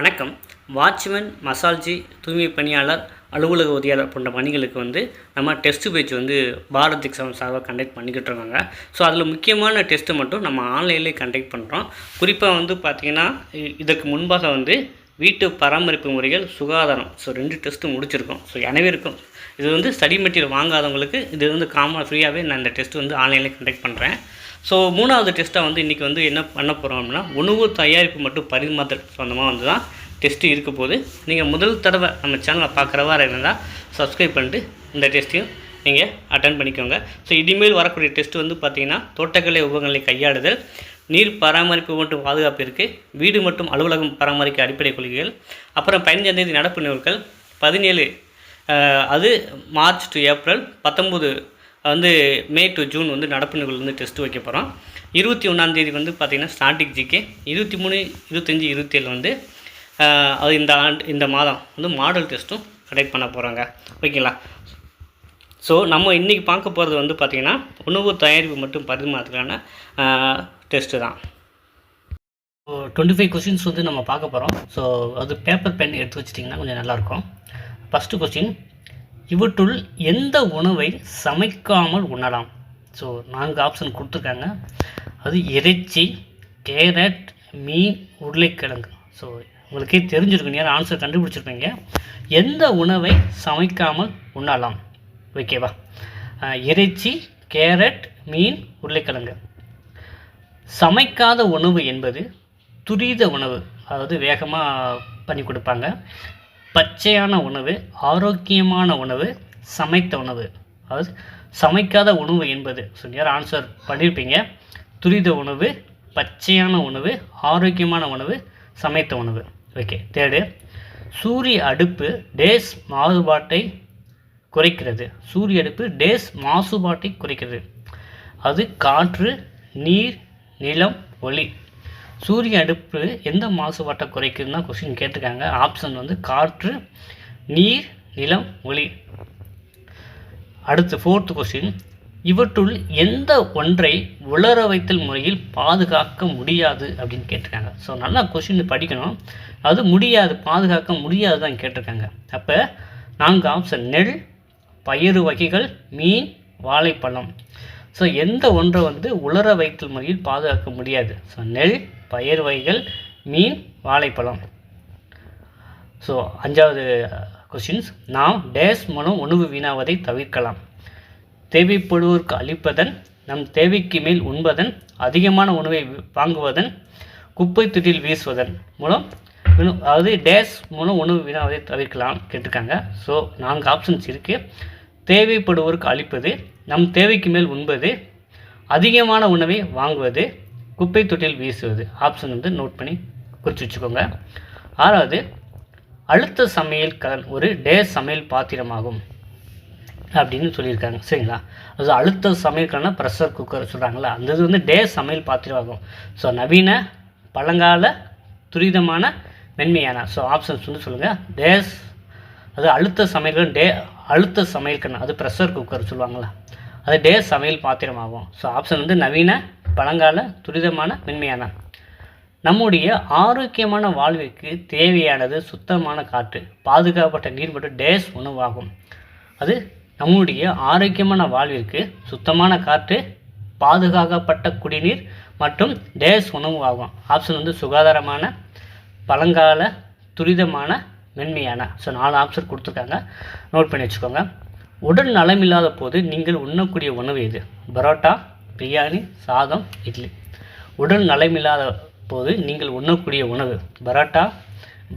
வணக்கம். வாட்ச்மேன் மசால்ஜி தூய்மை பணியாளர் அலுவலக உதவியாளர் போன்ற பணிகளுக்கு வந்து நம்ம டெஸ்ட் பேஜ் வந்து பாரத் எக்ஸாம் சார்பாக கண்டக்ட் பண்ணிக்கிட்டு இருக்காங்க. ஸோ அதில் முக்கியமான டெஸ்ட்டு மட்டும் நம்ம ஆன்லைன்லேயே கண்டக்ட் பண்ணுறோம் குறிப்பாக வந்து பார்த்திங்கன்னா இதற்கு முன்பாக வந்து வீட்டு பராமரிப்பு முறைகள் சுகாதாரம் ஸோ ரெண்டு டெஸ்ட்டு முடிச்சிருக்கோம். ஸோ அனைவருக்கும் இது வந்து ஸ்டடி மெட்டீரியல் வாங்காதவங்களுக்கு இது வந்து காமன் ஃப்ரீயாகவே நான் இந்த டெஸ்ட் வந்து ஆன்லைனில் கண்டக்ட் பண்ணுறேன் ஸோ மூணாவது டெஸ்ட்டாக வந்து இன்றைக்கி வந்து என்ன பண்ண போகிறோம் அப்படின்னா உணவு தயாரிப்பு மற்றும் பரிமாற்ற சொந்தமாக வந்து தான் டெஸ்ட்டு இருக்க போது நீங்கள் முதல் தடவை நம்ம சேனலை பார்க்குறவா இருந்தால் சப்ஸ்கிரைப் பண்ணிட்டு இந்த டெஸ்ட்டையும் நீங்கள் அட்டன் பண்ணிக்கோங்க. ஸோ இனிமேல் வரக்கூடிய டெஸ்ட் வந்து பார்த்திங்கன்னா தோட்டக்கலை உபகங்களை கையாளுதல் நீர் பராமரிப்பு மற்றும் பாதுகாப்பிற்கு வீடு மற்றும் அலுவலகம் பராமரிக்க அடிப்படை கொள்கைகள் அப்புறம் பதினஞ்சாந்தேதி நடப்பு நிகழ்வுகள் பதினேழு அது மார்ச் டு ஏப்ரல் பத்தொம்போது வந்து மே டு ஜூன் வந்து நடப்பு நிகழ்வு வந்து டெஸ்ட் வைக்க போகிறோம் இருபத்தி ஒன்றாந்தேதி வந்து பார்த்திங்கன்னா ஸ்டாட்டிக் ஜிகே இருபத்தி மூணு இருபத்தஞ்சி இருபத்தேழு வந்து அது இந்த ஆண்டு இந்த மாதம் வந்து மாடல் டெஸ்ட்டும் கண்டக்ட் பண்ண போகிறாங்க ஓகேங்களா? ஸோ நம்ம இன்றைக்கி பார்க்க போகிறது வந்து பார்த்திங்கன்னா உணவு தயாரிப்பு மற்றும் பரிமாறதுக்கான டெஸ்ட்டு தான். டுவெண்ட்டி ஃபைவ் கொஸ்டின்ஸ் வந்து நம்ம பார்க்க போகிறோம் ஸோ அது பேப்பர் பென் எடுத்து வச்சிட்டிங்கன்னா கொஞ்சம் நல்லாயிருக்கும் ஃபஸ்ட்டு கொஸ்டின் இவற்றுள் எந்த உணவை சமைக்காமல் உண்ணலாம்? ஸோ நான்கு ஆப்ஷன் கொடுத்துருக்காங்க. அது இறைச்சி கேரட் மீன் உருளைக்கிழங்கு. ஸோ உங்களுக்கே தெரிஞ்சிருக்கும். யாரும் ஆன்சர் கண்டுபிடிச்சிருப்பீங்க. எந்த உணவை சமைக்காமல் உண்ணலாம்? ஓகேவா இறைச்சி கேரட் மீன் உருளைக்கிழங்கு. சமைக்காத உணவு என்பது துரித உணவு. அதாவது வேகமாக பண்ணி கொடுப்பாங்க. பச்சையான உணவு ஆரோக்கியமான உணவு சமைத்த உணவு. அதாவது சமைக்காத உணவு என்பது. ஸோ யார் ஆன்சர் பண்ணியிருப்பீங்க துரித உணவு பச்சையான உணவு ஆரோக்கியமான உணவு சமைத்த உணவு. ஓகே தேர்டு சூரிய அடுப்பு டேஸ் மாசுபாட்டை குறைக்கிறது. சூரிய அடுப்பு டேஸ் மாசுபாட்டை குறைக்கிறது. அது காற்று நீர் நிலம் ஒளி. சூரிய அடுப்பு எந்த மாசுபாட்டை குறைக்குதுன்னா கொஸ்டின் கேட்டிருக்காங்க. ஆப்ஷன் வந்து காற்று நீர் நிலம் ஒளி. அடுத்து ஃபோர்த் கொஸ்டின் இவற்றுள் எந்த ஒன்றை உலர வைத்தல் முறையில் பாதுகாக்க முடியாது அப்படின்னு கேட்டிருக்காங்க. ஸோ நல்லா கொஸ்டின் படிக்கணும். அது முடியாது பாதுகாக்க முடியாது தான் கேட்டிருக்காங்க. அப்போ நான்கு ஆப்ஷன் நெல் பயிறு வகைகள் மீன் வாழைப்பழம். ஸோ எந்த ஒன்றை வந்து உலர வைத்தல் முறையில் பாதுகாக்க முடியாது. ஸோ நெல் பயிர் வகைகள் மீன் வாழைப்பழம். ஸோ அஞ்சாவது கொஷின்ஸ் நாம் டேஸ் மூலம் உணவு வீணாவதை தவிர்க்கலாம். தேவைப்படுவோருக்கு அளிப்பதன் நம் தேவைக்கு மேல் உண்பதன் அதிகமான உணவை வாங்குவதன் குப்பை தொட்டில் வீசுவதன் மூலம் அதாவது டேஸ் மூலம் உணவு வீணாவதை தவிர்க்கலாம் கேட்டிருக்காங்க. ஸோ நான்கு ஆப்ஷன்ஸ் இருக்குது தேவைப்படுவோருக்கு அளிப்பது நம் தேவைக்கு மேல் உண்பது அதிகமான உணவை வாங்குவது குப்பை தொட்டியில் வீசுவது. ஆப்ஷன் வந்து நோட் பண்ணி குறித்து வச்சுக்கோங்க. ஆறாவது அழுத்த சமையல் கலன் ஒரு டே சமையல் பாத்திரமாகும் அப்படின்னு சொல்லியிருக்காங்க. சரிங்களா? அது அழுத்த சமையல் கலனா ப்ரெஷர் குக்கர் சொல்கிறாங்களா அந்த இது வந்து டே சமையல் பாத்திரம் ஆகும் ஸோ நவீன பழங்கால துரிதமான மென்மையான. ஸோ ஆப்ஷன்ஸ் வந்து சொல்லுங்கள் டேஸ் அது அழுத்த சமையல் டே அழுத்த சமையல் கண்ணு அது ப்ரெஷர் குக்கர் சொல்லுவாங்களா அது டேஸ் சமையல் பாத்திரம் ஆகும் ஸோ ஆப்ஷன் வந்து நவீன பழங்கால துரிதமான மென்மையான. நம்முடைய ஆரோக்கியமான வாழ்விற்கு தேவையானது சுத்தமான காற்று. பாதுகாக்கப்பட்ட நீர் மற்றும் டேஸ் உணவாகும். அது நம்முடைய ஆரோக்கியமான வாழ்விற்கு சுத்தமான காற்று பாதுகாக்கப்பட்ட குடிநீர் மற்றும் டேஸ் உணவு ஆகும் ஆப்ஷன் வந்து சுகாதாரமான பழங்கால துரிதமான மென்மையான. ஸோ நாலு ஆப்ஷன் கொடுத்துருக்காங்க. நோட் பண்ணி வச்சுக்கோங்க. உடல் நலமில்லாத போது நீங்கள் உண்ணக்கூடிய உணவு எது? பரோட்டா பிரியாணி சாதம் இட்லி. உடல் நலமில்லாத போது நீங்கள் உண்ணக்கூடிய உணவு பரோட்டா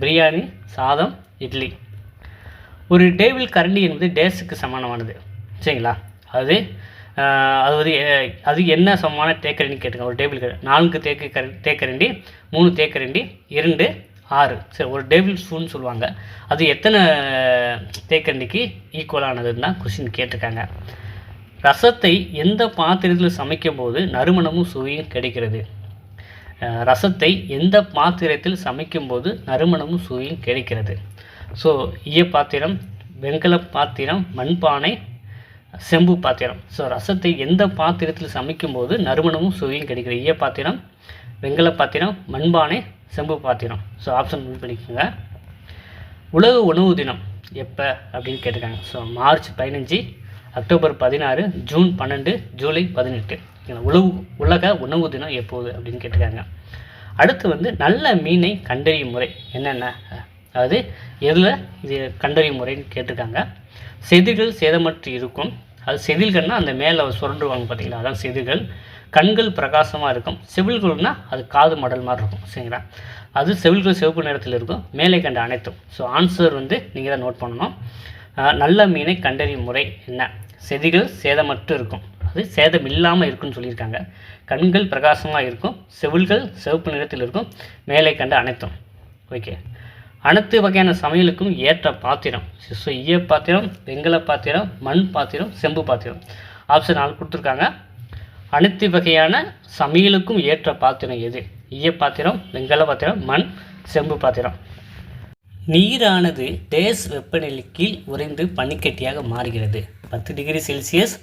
பிரியாணி சாதம் இட்லி. ஒரு டேபிள் கரண்டி என்பது டேஸுக்கு சமானமானது சரிங்களா? அது அது வந்து அது என்ன சமமான தேக்கரண்டி கேட்டுங்க ஒரு டேபிள் நான்கு தேக்கு கர தேக்கரண்டி மூணு தேக்கரண்டி இரண்டு ஆறு. சரி ஒரு டேபிள் ஸ்பூன் சொல்லுவாங்க. அது எத்தனை தேக்கண்டிக்கு ஈக்குவலானதுன்னு தான் கொஷின் கேட்டிருக்காங்க. ரசத்தை எந்த பாத்திரத்தில் சமைக்கும் போது நறுமணமும் சுவையும் கிடைக்கிறது? ரசத்தை எந்த பாத்திரத்தில் சமைக்கும்போது நறுமணமும் சுவையும் கிடைக்கிறது? ஸோ ஈய பாத்திரம் வெண்கல பாத்திரம் மண்பானை செம்பு பாத்திரம். ஸோ ரசத்தை எந்த பாத்திரத்தில் சமைக்கும்போது நறுமணமும் சுவையும் கிடைக்கிறது? ஈய பாத்திரம் வெங்கல பாத்திரம் மண்பானை செம்பு பாத்திரம். ஸோ ஆப்ஷன் நோட் பண்ணிக்கோங்க. உலக உணவு தினம் எப்போ அப்படின்னு கேட்டிருக்காங்க. ஸோ மார்ச் பதினஞ்சு அக்டோபர் பதினாறு ஜூன் பன்னெண்டு ஜூலை பதினெட்டு. உழவு உலக உணவு தினம் எப்போது அப்படின்னு கேட்டிருக்காங்க. அடுத்து வந்து நல்ல மீனை கண்டறியும் முறை என்னென்ன? அதாவது எதில் இது கண்டறியும் முறைன்னு கேட்டிருக்காங்க. செதில்கள் சேதமற்று இருக்கும். அது செதில்கள்னால் அந்த மேலே சுரண்டுவாங்க பார்த்தீங்களா அதான் செதில்கள். கண்கள் பிரகாசமாக இருக்கும். செவில்கள்னால் அது காது மடல் மாதிரி இருக்கும். சரிங்களா? அது செவில்கள் சிவப்பு நிறத்தில் இருக்கும். மேலே கண்ட அனைத்தும். ஸோ ஆன்சர் வந்து நீங்கள் தான் நோட் பண்ணணும். நல்ல மீனை கண்டறியும் முறை என்ன? செதிகள் சேதமற்று இருக்கும். அது சேதம் இல்லாமல் இருக்குன்னு சொல்லியிருக்காங்க. கண்கள் பிரகாசமாக இருக்கும். செவில்கள் சிவப்பு நிறத்தில் இருக்கும். மேலே கண்ட அனைத்தும். ஓகே அனைத்து வகையான சமையலுக்கும் ஏற்ற பாத்திரம். ஸோ ஈய பாத்திரம் வெங்கல பாத்திரம் மண் பாத்திரம் செம்பு பாத்திரம். ஆப்ஷன் நாலு கொடுத்துருக்காங்க. அனைத்து வகையான சமையலுக்கும் ஏற்ற பாத்திரம் எது? ஈய பாத்திரம் வெங்கல பாத்திரம் மண் செம்பு பாத்திரம். நீரானது டேஸ் வெப்பநிலை கீழ் உறைந்து பனிக்கட்டியாக மாறுகிறது. பத்து டிகிரி செல்சியஸ்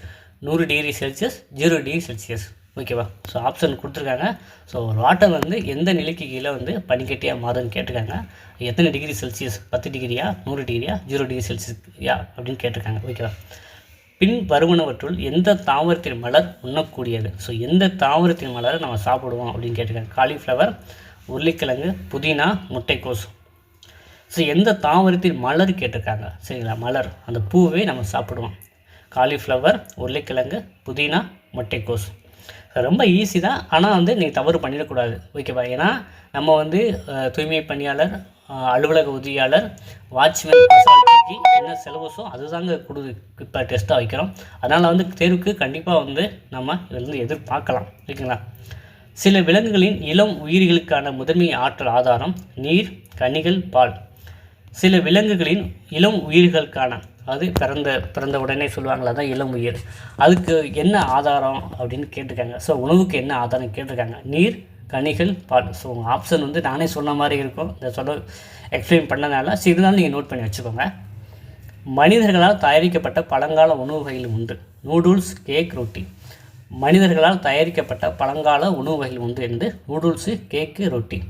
நூறு degree Celsius zero degree Celsius. ஓகேவா ஸோ ஆப்ஷன் கொடுத்துருக்காங்க. ஸோ வாட்டர் வந்து எந்த நிலைக்கு கீழே வந்து பனிக்கட்டியாக மாறுதுன்னு கேட்டிருக்காங்க. எத்தனை டிகிரி செல்சியஸ்? பத்து டிகிரியா நூறு டிகிரியா ஜீரோ டிகிரி செல்சியஸ்யா அப்படின்னு கேட்டிருக்காங்க. ஓகேவா பின் வருவனவற்றுள் எந்த தாவரத்தின் மலர் உண்ணக்கூடியது? ஸோ எந்த தாவரத்தின் மலரை நம்ம சாப்பிடுவோம் அப்படின்னு கேட்டிருக்காங்க. காலிஃப்ளவர் உருளைக்கிழங்கு புதினா முட்டைக்கோஸ் ஸோ எந்த தாவரத்தின் மலர் கேட்டிருக்காங்க? சரிங்களா? மலர். அந்த பூவே நம்ம சாப்பிடுவோம். காலிஃப்ளவர் உருளைக்கிழங்கு புதினா முட்டைக்கோஸ் ரொம்ப ஈஸி தான். ஆனால் வந்து நீங்கள் தவறு பண்ணிடக்கூடாது. ஓகேவா ஏன்னா நம்ம வந்து தூய்மை பணியாளர் அலுவலக உதவியாளர் வாட்ச்மேன் பசாலிட்டிக்கு என்ன சிலபஸோ அதுதாங்க கொடு இப்போ டெஸ்ட்டாக வைக்கிறோம். அதனால் வந்து தேர்வுக்கு கண்டிப்பாக வந்து நம்ம இதிலிருந்து எதிர்பார்க்கலாம். ஓகேங்களா சில விலங்குகளின் இளம் உயிரிகளுக்கான முதன்மை ஆற்றல் ஆதாரம் நீர் கனிகள் பால். சில விலங்குகளின் இளம் உயிர்களுக்கான அது பிறந்த பிறந்த உடனே சொல்லுவாங்களா தான் இளம் உயிர். அதுக்கு என்ன ஆதாரம் அப்படின்னு கேட்டிருக்காங்க. ஸோ உணவுக்கு என்ன ஆதாரம் கேட்டிருக்காங்க? நீர் கனிகள் பால். ஸோ உங்கள் ஆப்ஷன் வந்து நானே சொன்ன மாதிரி இருக்கும். இந்த சொல்ல எக்ஸ்பிளைன் பண்ணனால. சரி இருந்தாலும் நீங்கள் நோட் பண்ணி வச்சுக்கோங்க. மனிதர்களால் தயாரிக்கப்பட்ட பழங்கால உணவு வகைகள் உண்டு நூடுல்ஸ் கேக் ரொட்டி மனிதர்களால் தயாரிக்கப்பட்ட பழங்கால உணவு வகைகள் உண்டு என்று நூடுல்ஸு கேக்கு ரொட்டி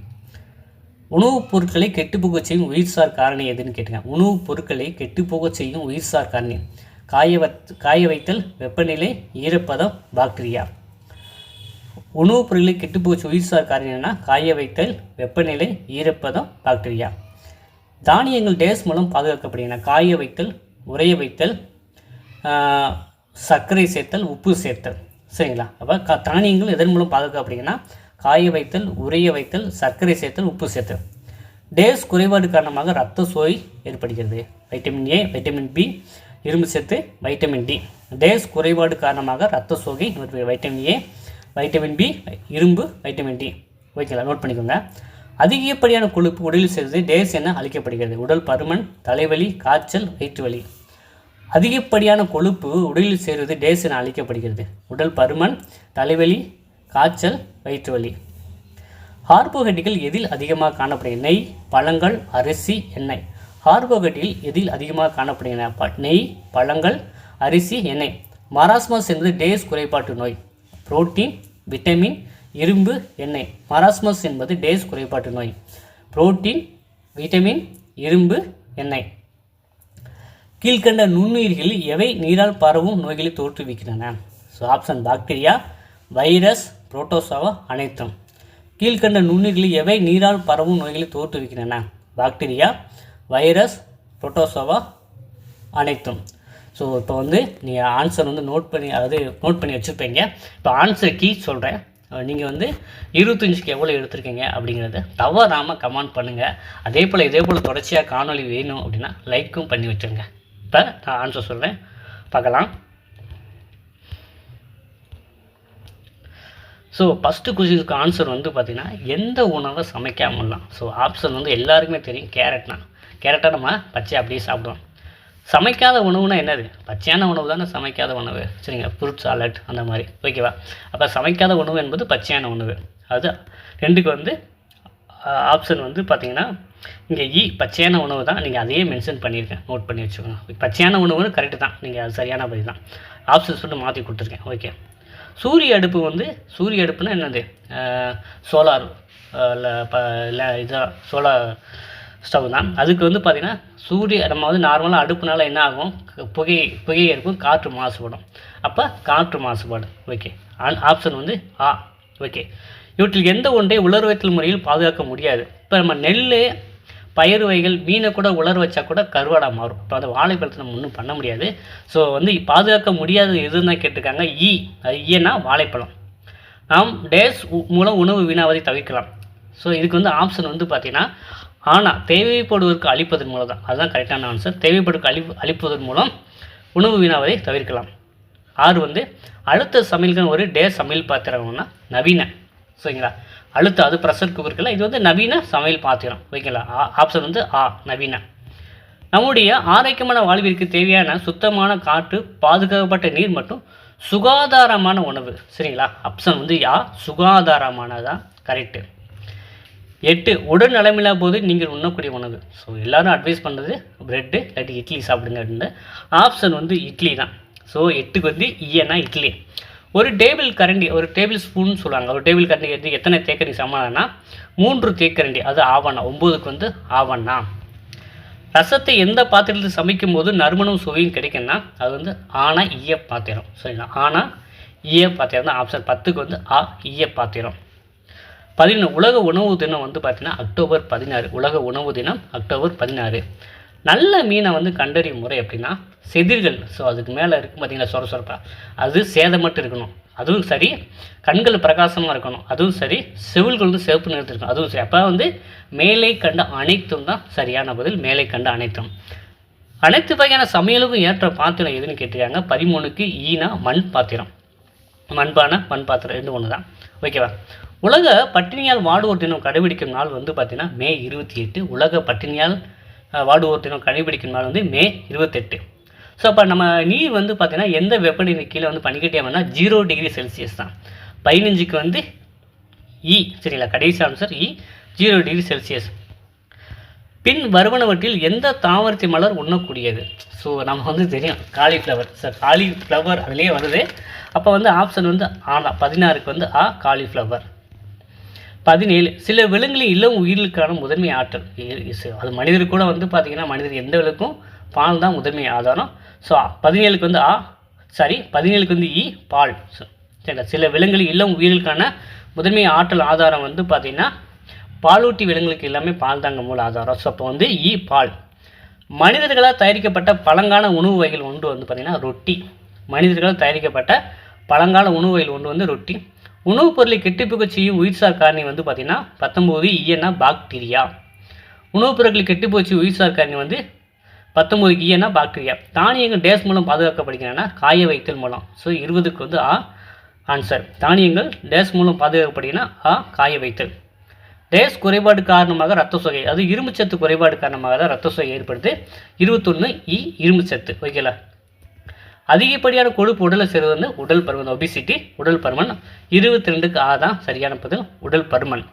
உணவுப் பொருட்களை கெட்டுப்போகச் செய்யும் உயிர்சார் காரணி எதுன்னு கேட்டுங்க உணவுப் பொருட்களை கெட்டுப்போக செய்யும் உயிர்சார் காரணி. காய வத் காய வைத்தல் வெப்பநிலை ஈரப்பதம் பாக்டீரியா. உணவுப் பொருட்களை கெட்டுப்போகச் உயிர்சார் காரணி என்னென்னா காய வைத்தல் வெப்பநிலை ஈரப்பதம் பாக்டீரியா. தானியங்கள் டேஸ் மூலம் பாதுகாக்கப்படுகின்றன. காய வைத்தல் உறைய வைத்தல் சர்க்கரை சேர்த்தல் உப்பு சேர்த்தல். சரிங்களா? அப்போ க தானியங்கள் எதன் மூலம் பாதுகாக்கப்படுகின்றன? காய வைத்தல் உறைய வைத்தல் சர்க்கரை சேர்த்தல் உப்பு சேர்த்தல். டேஸ் குறைபாடு காரணமாக ரத்த சோய் ஏற்படுகிறது. வைட்டமின் ஏ வைட்டமின் பி இரும்பு சத்து வைட்டமின் டி டேஸ் குறைபாடு காரணமாக ரத்த சோகை வைட்டமின் ஏ வைட்டமின் பி இரும்பு வைட்டமின் டி ஓகேங்களா? நோட் பண்ணிக்கோங்க. அதிகப்படியான கொழுப்பு உடலில் சேர்ந்து டேஸ் என அழைக்கப்படுகிறது. உடல் பருமன் தலைவலி காய்ச்சல் வயிற்று வலி அதிகப்படியான கொழுப்பு உடலில் சேர்வது டேஸ் என அழைக்கப்படுகிறது. உடல் பருமன் தலைவலி காய்ச்சல் வயிற்று வலி கார்போஹைட்ரேட்டுகள் எதில் அதிகமாக காணப்படுகிறது நெய் பழங்கள் அரிசி எண்ணெய். கார்போஹைட்ரேட்டில் எதில் அதிகமாக காணப்படுகின்றன? ப- நெய் பழங்கள் அரிசி எண்ணெய். மராஸ்மஸ் என்பது டேஸ் குறைபாட்டு நோய். புரோட்டீன் விட்டமின் இரும்பு எண்ணெய். மராஸ்மஸ் என்பது டேஸ் குறைபாட்டு நோய். புரோட்டீன் விட்டமின் இரும்பு எண்ணெய். கீழ்கண்ட நுண்ணுயிர்களில் எவை? நீரால் பரவும் நோய்களை தோற்றுவிக்கின்றன. So option bacteria virus protozoa அனைத்தும். கீழ்கண்ட நுண்ணுயிர்களில் எவை? நீரால் பரவும் நோய்களை தோற்றுவிக்கின்றன. பாக்டீரியா வைரஸ் புரோட்டோசோவா அனைத்தும். ஸோ இப்போ வந்து நீங்கள் ஆன்சர் வந்து நோட் பண்ணி அதாவது நோட் பண்ணி வச்சுருப்பீங்க. இப்போ ஆன்சர் கீ சொல்கிறேன் நீங்கள் வந்து இருபத்தஞ்சுக்கு எவ்வளோ எடுத்திருக்கீங்க அப்படிங்கிறத தவறாமல் கமெண்ட் பண்ணுங்கள் அதே போல் இதே போல் தொடர்ச்சியாக காணொளி வேணும் அப்படின்னா லைக்கும் பண்ணி வச்சுருங்க. இப்போ நான் ஆன்சர் சொல்கிறேன் பார்க்கலாம். ஸோ ஃபஸ்ட்டு கொஸ்டினுக்கு ஆன்சர் வந்து பார்த்திங்கன்னா எந்த உணவை சமைக்காமலாம் ஸோ ஆப்ஷன் வந்து எல்லாருக்குமே தெரியும் கேரட்னா கேரட்டை நம்ம பச்சை அப்படியே சாப்பிடுவோம். சமைக்காத உணவுனா என்னது? பச்சையான உணவு தானே சமைக்காத உணவு. சரிங்க ஃப்ரூட் சாலட் அந்த மாதிரி. ஓகேவா அப்போ சமைக்காத உணவு என்பது பச்சையான உணவு. அது ரெண்டுக்கு வந்து ஆப்ஷன் வந்து பார்த்தீங்கன்னா இங்கே இ பச்சையான உணவு தான். நீங்கள் அதையே மென்ஷன் பண்ணியிருக்கேன். நோட் பண்ணி வச்சுக்கோங்க. பச்சையான உணவுன்னு கரெக்டு தான். நீங்கள் அது சரியான பதில் தான். ஆப்ஷன்ஸ் மட்டும் மாற்றி கொடுத்துருக்கேன். ஓகே சூரிய அடுப்பு வந்து சூரிய அடுப்புனா என்னது? சோலார் இல்லை இப்போ இல்லை இதாக சோலார் ஸ்டவ் தான். அதுக்கு வந்து பார்த்திங்கன்னா சூரிய நம்ம வந்து நார்மலாக அடுப்புனால என்ன ஆகும்? புகை புகை இருக்கும் காற்று மாசுபடும். அப்போ காற்று மாசுபாடு. ஓகே ஆப்ஷன் வந்து ஆ. ஓகே இவற்றில் எந்த ஒன்றை உலர் வைத்தல் முறையில் பாதுகாக்க முடியாது? இப்போ நம்ம நெல் பயிர் வகைகள் மீனை கூட உலர் வச்சா கூட கருவாடாக மாறும். இப்போ அந்த வாழைப்பழத்தை நம்ம ஒன்றும் பண்ண முடியாது. ஸோ வந்து பாதுகாக்க முடியாத எதுன்னு தான் கேட்டிருக்காங்க. ஈ. அது ஈனா வாழைப்பழம். நாம் டேஸ் மூலம் உணவு வீணாவதை தவிர்க்கலாம். ஸோ இதுக்கு வந்து ஆப்ஷன் வந்து பார்த்திங்கன்னா ஆனால் தேவைப்படுவதற்கு அழிப்பதன் மூலம் தான் அதுதான் கரெக்டான ஆன்சர் தேவைப்படுவதற்கு அழிப்பு அழிப்பதன் மூலம் உணவு வீணாவதை தவிர்க்கலாம். ஆறு வந்து அழுத்த சமையல்கள் ஒரு டே சமையல் பாத்திரம்னா நவீன. சரிங்களா? அழுத்த அது ப்ரெஷர் குக்கர்ல இது வந்து நவீன சமையல் பாத்திரம். ஓகேங்களா? ஆப்ஷன் வந்து ஆ நவீன. நம்முடைய ஆரோக்கியமான வாழ்விற்கு தேவையான சுத்தமான காற்று பாதுகாக்கப்பட்ட நீர் மற்றும் சுகாதாரமான உணவு. சரிங்களா? ஆப்ஷன் வந்து யா சுகாதாரமானதான் கரெக்டு எட்டு உடல் நலமில்லா போது நீங்கள் உண்ணக்கூடிய உணவு. ஸோ எல்லாரும் அட்வைஸ் பண்ணுறது ப்ரெட்டு இல்லாட்டி இட்லி சாப்பிடுங்க அப்படின்னு. ஆப்ஷன் வந்து இட்லி தான். ஸோ எட்டுக்கு வந்து ஈயனா இட்லி. ஒரு டேபிள் கரண்டி ஒரு டேபிள் ஸ்பூன் சொல்லுவாங்க. ஒரு டேபிள் கரண்டி வந்து எத்தனை தேக்கரண்டி சமாளம்னா மூன்று தேக்கரண்டி அது ஆவணா ஒம்போதுக்கு வந்து ஆவணா. ரசத்தை எந்த பாத்திரத்தில் சமைக்கும் போது நறுமணம் சுவையும் கிடைக்கும்னா அது வந்து ஆனா ஈய பாத்திரம். சரிங்களா? ஆனா ஈய பாத்திரம் தான் ஆப்ஷன் பத்துக்கு வந்து ஆ ஈய பாத்திரம். பதினொன்று உலக உணவு தினம் வந்து பார்த்திங்கன்னா அக்டோபர் பதினாறு. உலக உணவு தினம் அக்டோபர் பதினாறு. நல்ல மீனை வந்து கண்டறியும் முறை அப்படின்னா செதிர்கள். ஸோ அதுக்கு மேலே இருக்கும் பார்த்தீங்களா சொர சொரப்பா. அது சேதமட்டு இருக்கணும். அதுவும் சரி கண்கள் பிரகாசமாக இருக்கணும். அதுவும் சரி செவில்கள் வந்து சிவப்பு நிறத்தில் இருக்கணும். அதுவும் சரி. அப்போ வந்து மேலே கண்ட அனைத்தும் தான் சரியான பதில். மேலே கண்ட அனைத்தும். அனைத்து வகையான சமையலுக்கும் ஏற்ற பாத்திரம் எதுன்னு கேட்டிருக்காங்க? பதிமூணுக்கு ஈனா மண் பாத்திரம். மண்பானை மண் பாத்திரம் ரெண்டு ஒன்று தான் ஓகேவா? உலக பட்டினியால் வாடுவோர் தினம் கடைபிடிக்கும் நாள் வந்து பார்த்தீங்கன்னா மே இருபத்தி எட்டு. உலக பட்டினியால் வாடுவோர் தினம் கடைபிடிக்கும் நாள் வந்து மே இருபத்தெட்டு. ஸோ அப்போ நம்ம நீர் வந்து பார்த்தீங்கன்னா எந்த வெப்பநிலை கீழே வந்து பண்ணிக்கிட்டே ஜீரோ டிகிரி செல்சியஸ் தான். பதினஞ்சுக்கு வந்து இ சரிங்களா? கடைசி ஆன்சர் இ ஜீரோ டிகிரி செல்சியஸ் பின் வருவனவற்றில் எந்த தாவரத்தி மலர் உண்ணக்கூடியது? ஸோ நம்ம வந்து தெரியும். காலிஃப்ளவர் சார் காலிஃப்ளவர் அதுலேயே வருது. அப்போ வந்து ஆப்ஷன் வந்து ஆனா பதினாறுக்கு வந்து ஆ காலிஃப்ளவர் பதினேழு சில விலங்குகளின் இளம் உயிர்களுக்கான முதன்மை ஆற்றல். இஸ்- அது மனிதர் கூட வந்து பார்த்திங்கன்னா மனிதர் எந்த விலக்கும் பால் தான் முதன்மை ஆதாரம். ஸோ பதினேழுக்கு வந்து ஆ சாரி பதினேழுக்கு வந்து இ பால். சரிங்களா? சில விலங்குகளின் இளம் உயிர்களுக்கான முதன்மை ஆற்றல் ஆதாரம் வந்து பார்த்திங்கன்னா பாலூட்டி விலங்குகளுக்கு எல்லாமே பால் தாங்க மூல ஆதாரம். ஸோ அப்போ வந்து இ பால். மனிதர்களால் தயாரிக்கப்பட்ட பழங்கான உணவு வகைகள் ஒன்று வந்து பார்த்திங்கன்னா ரொட்டி. மனிதர்களால் தயாரிக்கப்பட்ட பழங்கால உணவு வகைகள் ஒன்று வந்து ரொட்டி. உணவுப் பொருளை கெட்டுப்போக்க செய்யும் உயிர்சார் காரணி வந்து பார்த்திங்கன்னா பத்தொம்போது இயனா பாக்டீரியா. உணவுப் பொருட்களை கெட்டுப்போச்சு உயிர்சார் காரணி வந்து பத்தொம்போது இயனா பாக்டீரியா. தானியங்கள் டேஸ் மூலம் பாதுகாக்கப்படுகின்றன காய வைத்தல் மூலம். ஸோ இருபதுக்கு வந்து ஆ ஆன்சர் தானியங்கள் டேஸ் மூலம் பாதுகாக்கப்படுகின்றன ஆ காய வைத்தல். டேஸ் குறைபாடு காரணமாக ரத்த சோகை. அது இரும்புச்சத்து குறைபாடு காரணமாக தான் ரத்த சோகை ஏற்படுது. இருபத்தொன்று இ இரும்புச்சத்து ஓகேங்களா அதிகப்படியான கொழுப்பு உடலை சேர்வது வந்து உடல் பருமன் ஒபிசிட்டி உடல் பருமன். இருபத்தி ரெண்டுக்கு ஆ தான் சரியான பதில் உடல் பருமன்.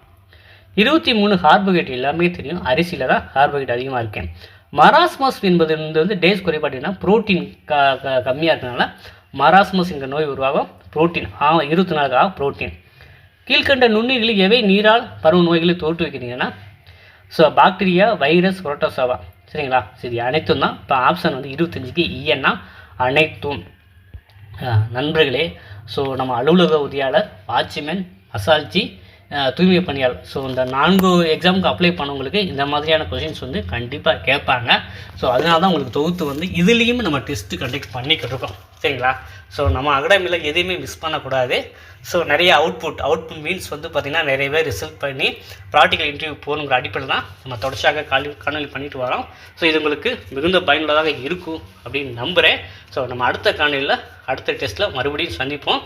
இருபத்தி மூணு கார்போஹைட்ரேட் எல்லாமே தெரியும். அரிசியில் தான் கார்போஹைட்ரேட் அதிகமாக இருக்கேன் மராஸ்மஸ் என்பது வந்து வந்து டேஸ் குறைபாடுனா புரோட்டீன் க க- கம்மியாக இருக்கிறதுனால மராஸ்மஸ் என்ற நோய் உருவாகும். புரோட்டீன் ஆ இருபத்தி நாலுக்கு ஆ புரோட்டீன் கீழ்கண்ட நுண்ணுயிரிகள் எவை நீரால் பருவ நோய்களை தோற்றுவிக்கிறீங்கன்னா ஸோ பாக்டீரியா வைரஸ் புரோட்டோசோவா சரிங்களா? சரி அனைத்தும் தான். இப்போ ஆப்ஷன் வந்து இருபத்தஞ்சுக்கு இஎன்னா அனைத்தும். நண்பர்களே ஸோ நம்ம அலுவலக உதவியாளர் வாட்ச்மேன் மசால்ஜி தூய்மை பணியாளர். ஸோ இந்த நான்கு எக்ஸாமுக்கு அப்ளை பண்ணவங்களுக்கு இந்த மாதிரியான கொஷின்ஸ் வந்து கண்டிப்பாக கேட்பாங்க. ஸோ அதனால தான் உங்களுக்கு தொகுத்து வந்து இதுலேயும் நம்ம டெஸ்ட்டு கண்டக்ட் பண்ணிக்கிட்டு இருக்கோம். சரிங்களா? ஸோ நம்ம அகாடமியில் எதையுமே மிஸ் பண்ணக்கூடாது. ஸோ நிறைய அவுட்புட் அவுட்புட் மீன்ஸ் வந்து பார்த்திங்கன்னா நிறைய பேர் ரிசல்ட் பண்ணி ப்ராக்டிக்கல் இன்டர்வியூ போகணுங்கிற அடிப்படையில் தான் நம்ம தொடர்ச்சியாக காலி காணொலி பண்ணிட்டு வரோம். ஸோ இது உங்களுக்கு மிகுந்த பயனுள்ளதாக இருக்கும் அப்படின்னு நம்புகிறேன் ஸோ நம்ம அடுத்த காணொலியில் அடுத்த டெஸ்ட்டில் மறுபடியும் சந்திப்போம்.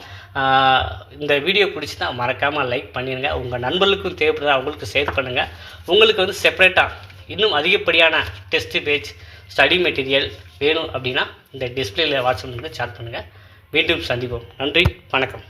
இந்த வீடியோ பிடிச்சினா மறக்காமல் லைக் பண்ணிடுங்க உங்கள் நண்பர்களுக்கும் தேவைப்படுதா அவங்களுக்கு ஷேர் பண்ணுங்கள் உங்களுக்கு வந்து செப்பரேட்டாக இன்னும் அதிகப்படியான டெஸ்ட்டு பேஜ் ஸ்டடி மெட்டீரியல் வேணும் அப்படின்னா இந்த டிஸ்பிளேல வாட்ஸ்அப் பண்ணுங்கள் சாட் பண்ணுங்கள் மீண்டும் சந்திப்போம். நன்றி. வணக்கம்.